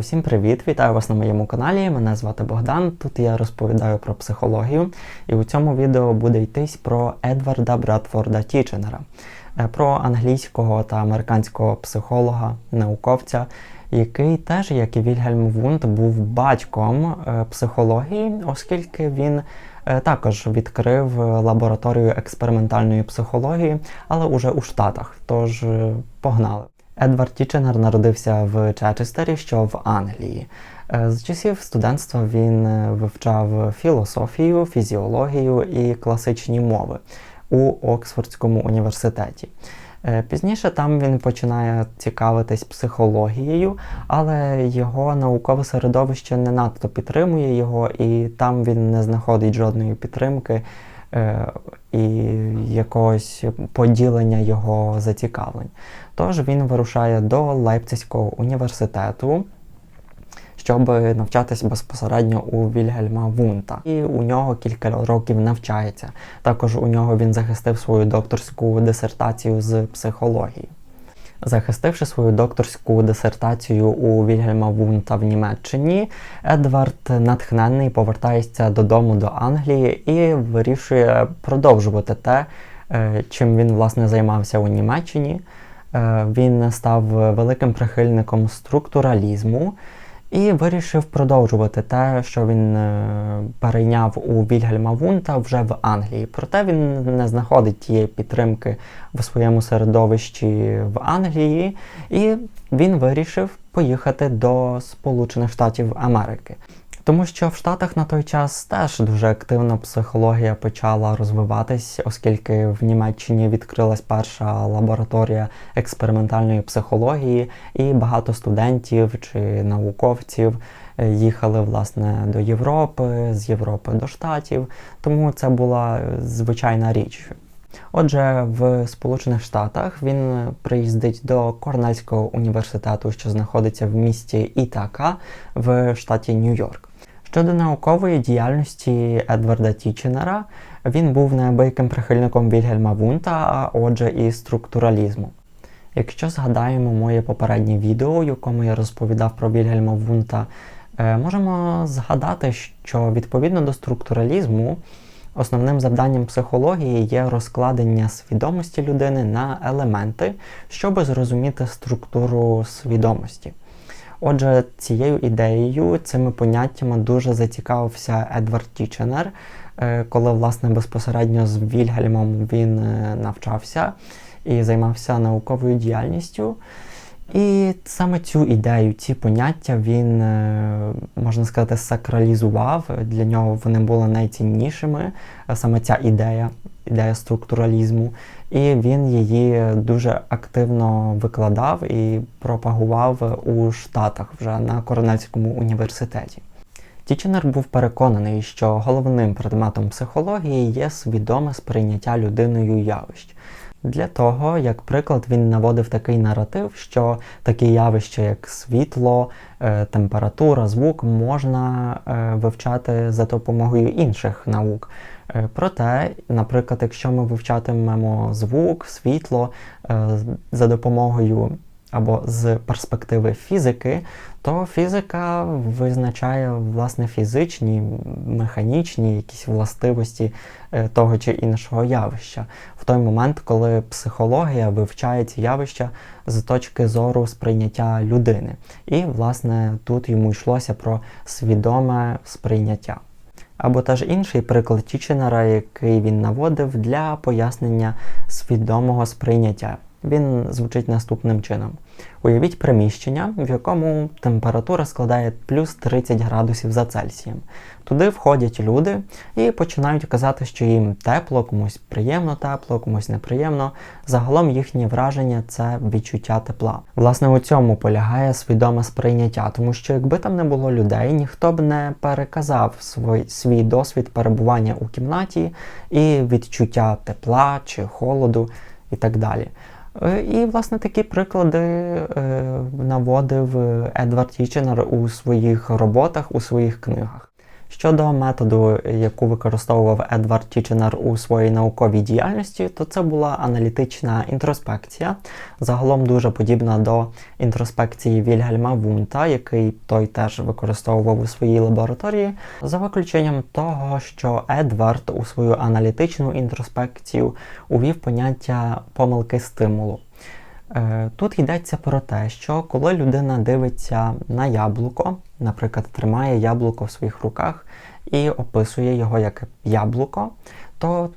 Усім привіт! Вітаю вас на моєму каналі. Мене звати Богдан. Тут я розповідаю про психологію, і у цьому відео буде йтись про Едварда Братфорда Тіченера, е, про англійського та американського психолога, науковця, який теж, як і Вільгельм Вунд, був батьком е, психології, оскільки він е, також відкрив лабораторію експериментальної психології, але уже у Штатах. Тож погнали. Едвард Тіченер народився в Чечестері, що в Англії. Е, З часів студентства він е, вивчав філософію, фізіологію і класичні мови у Оксфордському університеті. Е, Пізніше там він починає цікавитись психологією, але його наукове середовище не надто підтримує його, і там він не знаходить жодної підтримки і якогось поділення його зацікавлень. Тож він вирушає до Лейпцизького університету, щоб навчатись безпосередньо у Вільгельма Вунта. І у нього кілька років навчається. Також у нього він захистив свою докторську дисертацію з психології. Захистивши свою докторську дисертацію у Вільгельма Вунта в Німеччині, Едвард натхнений повертається додому до Англії і вирішує продовжувати те, е, чим він власне займався у Німеччині. Е, Він став великим прихильником структуралізму і вирішив продовжувати те, що він е, перейняв у Вільгельма Вунта вже в Англії. Проте він не знаходить тієї підтримки в своєму середовищі в Англії, і він вирішив поїхати до Сполучених Штатів Америки. Тому що в Штатах на той час теж дуже активно психологія почала розвиватись, оскільки в Німеччині відкрилась перша лабораторія експериментальної психології, і багато студентів чи науковців е, їхали власне до Європи, з Європи до Штатів. Тому це була звичайна річ. Отже, в Сполучених Штатах він приїздить до Корнельського університету, що знаходиться в місті Ітака в штаті Нью-Йорк. Щодо наукової діяльності Едварда Тіченера, він був неабияким прихильником Вільгельма Вунта, а отже, і структуралізму. Якщо згадаємо моє попереднє відео, в якому я розповідав про Вільгельма Вунта, е, можемо згадати, що відповідно до структуралізму основним завданням психології є розкладення свідомості людини на елементи, щоб зрозуміти структуру свідомості. Отже, цією ідеєю, цими поняттями дуже зацікавився Едвард Тіченер, е, коли власне безпосередньо з Вільгельмом він е, навчався і займався науковою діяльністю. І саме цю ідею, ці поняття він, е, можна сказати, сакралізував. Для нього вони були найціннішими, саме ця ідея, ідея структуралізму. І він її дуже активно викладав і пропагував у Штатах вже на Корнельському університеті. Тіченер був переконаний, що головним предметом психології є свідоме сприйняття людиною явищ. Для того, як приклад, він наводив такий наратив, що такі явища, як світло, е, температура, звук, можна е, вивчати за допомогою інших наук. Е, Проте, наприклад, якщо ми вивчатимемо звук, світло за допомогою або з перспективи фізики, то фізика визначає власне фізичні, механічні якісь властивості е, того чи іншого явища. В той момент, коли психологія вивчає ці явища з точки зору сприйняття людини. І, власне, тут йому йшлося про свідоме сприйняття. Або теж інший приклад Тіченера, який він наводив для пояснення свідомого сприйняття. Він звучить наступним чином: уявіть приміщення, в якому температура складає плюс 30 градусів за Цельсієм. Туди входять люди і починають казати, що їм тепло, комусь приємно тепло, комусь неприємно. Загалом їхнє враження це відчуття тепла. Власне, у цьому полягає свідоме сприйняття, тому що якби там не було людей, ніхто б не переказав свій, свій досвід перебування у кімнаті і відчуття тепла чи холоду і так далі. Е, І, власне, такі приклади е, наводив Едвард Тіченер у своїх роботах, у своїх книгах. Щодо методу, яку використовував Едвард Тіченер у своїй науковій діяльності, то це була аналітична інтроспекція, загалом дуже подібна до інтроспекції Вільгельма Вунта, який той теж використовував у своїй лабораторії, за виключенням того, що Едвард у свою аналітичну інтроспекцію увів поняття помилки стимулу. Е, тут йдеться про те, що коли людина дивиться на яблуко, наприклад, тримає яблуко в своїх руках і описує його як яблуко, то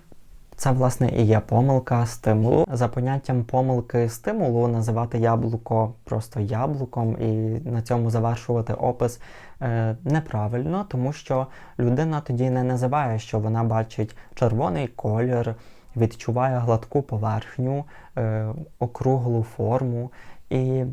це, власне, і є помилка стимулу. За поняттям помилки стимулу називати яблуко просто яблуком і на цьому завершувати опис е, неправильно, тому що людина тоді не називає, що вона бачить червоний колір відчуває гладку поверхню, е, округлу форму. І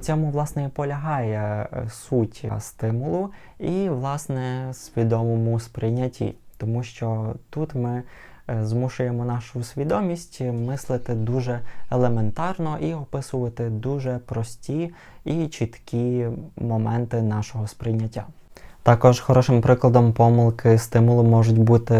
цьому, власне, і полягає е, суть стимулу і, власне, свідомому сприйнятті. Тому що тут ми е, змушуємо нашу свідомість мислити дуже елементарно і описувати дуже прості і чіткі моменти нашого сприйняття. Також хорошим прикладом помилки стимулу можуть бути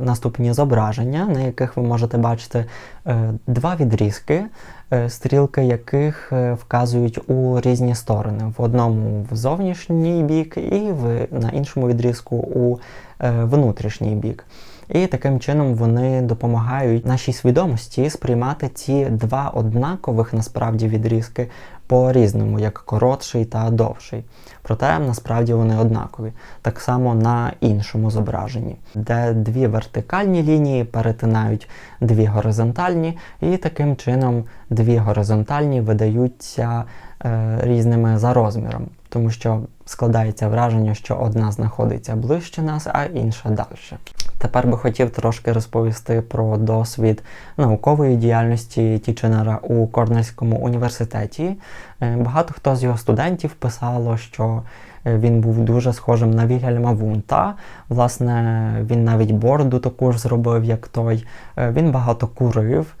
наступні зображення, на яких ви можете бачити е, два відрізки, е, стрілки яких е, вказують у різні сторони. В одному в зовнішній бік, і в, на іншому відрізку у внутрішній бік. І таким чином вони допомагають нашій свідомості сприймати ці два однакових насправді відрізки по-різному, як коротший та довший. Проте насправді вони однакові. Так само на іншому зображенні, де дві вертикальні лінії перетинають дві горизонтальні, і таким чином дві горизонтальні видаються е, різними за розміром, тому що складається враження, що одна знаходиться ближче нас, а інша далі. Тепер би хотів трошки розповісти про досвід наукової діяльності Тіченера у Корнельському університеті. Е, багато хто з його студентів писало, що е, він був дуже схожим на Вільгельма Вунта. Власне, він навіть борду таку ж зробив, як той. Е, він багато курив.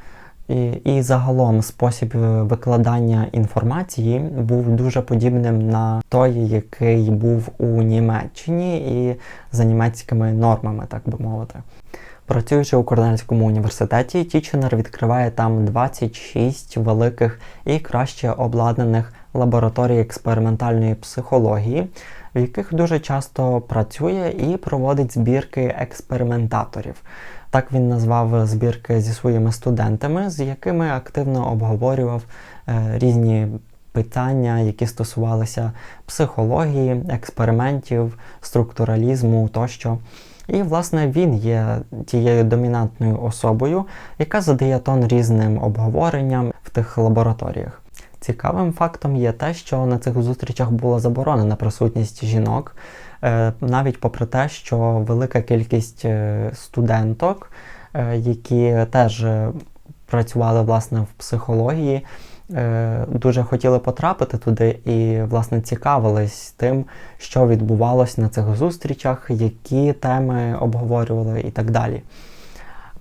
І і загалом спосіб е, викладання інформації був дуже подібним на той, який був у Німеччині, і за німецькими нормами, так би мовити. Працюючи у Корнельському університеті, Тіченер відкриває там 26 великих і краще обладнаних лабораторій експериментальної психології, в яких дуже часто працює і проводить збірки експериментаторів. Так він назвав збірки зі своїми студентами, з якими активно обговорював е, різні питання, які стосувалися психології, експериментів, структуралізму тощо. І, власне, він є тією домінантною особою, яка задає тон різним обговоренням в тих лабораторіях. Цікавим фактом є те, що на цих зустрічах була заборонена присутність жінок. Е, навіть попри те, що велика кількість е, студенток, е, які теж працювали власне в психології, дуже хотіли потрапити туди і, власне, цікавились тим, що відбувалось на цих зустрічах, які теми обговорювали і так далі.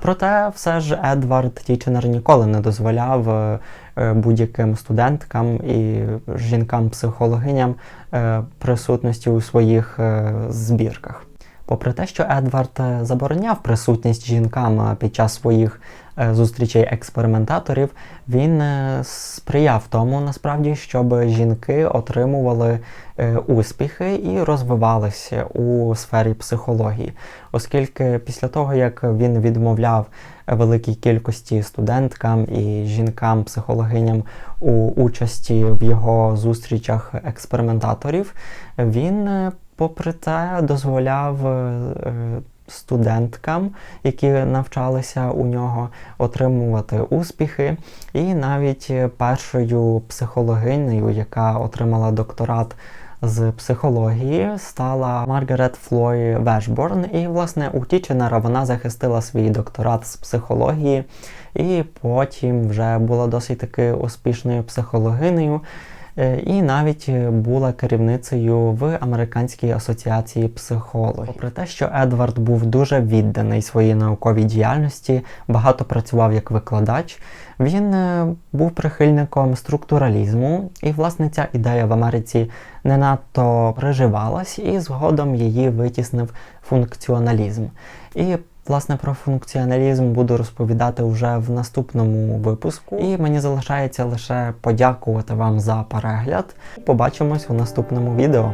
Проте, все ж Едвард Тіченер ніколи не дозволяв Е, будь-яким студенткам і жінкам-психологиням е, присутності у своїх е, збірках. Попри те, що Едвард забороняв присутність жінкам під час своїх зустрічей експериментаторів, він сприяв тому, насправді, щоб жінки отримували успіхи і розвивалися у сфері психології, оскільки після того, як він відмовляв великій кількості студенткам і жінкам-психологиням у участі в його зустрічах експериментаторів, він, е, попри це, дозволяв е, студенткам, які навчалися у нього, отримувати успіхи, і навіть першою психологинею, яка отримала докторат з психології стала Маргарет Флой Вешборн. І, власне, у Тіченера вона захистила свій докторат з психології, і потім вже була досить таки успішною психологинею. Е, і навіть е, була керівницею в Американській асоціації психологів. Попри те, що Едвард був дуже відданий своїй науковій діяльності, багато працював як викладач. Він е, був прихильником структуралізму, і власне ця ідея в Америці не надто приживалась, і згодом її витіснив функціоналізм. І власне про функціоналізм буду розповідати вже в наступному випуску. І мені залишається лише подякувати вам за перегляд. Побачимось у наступному відео.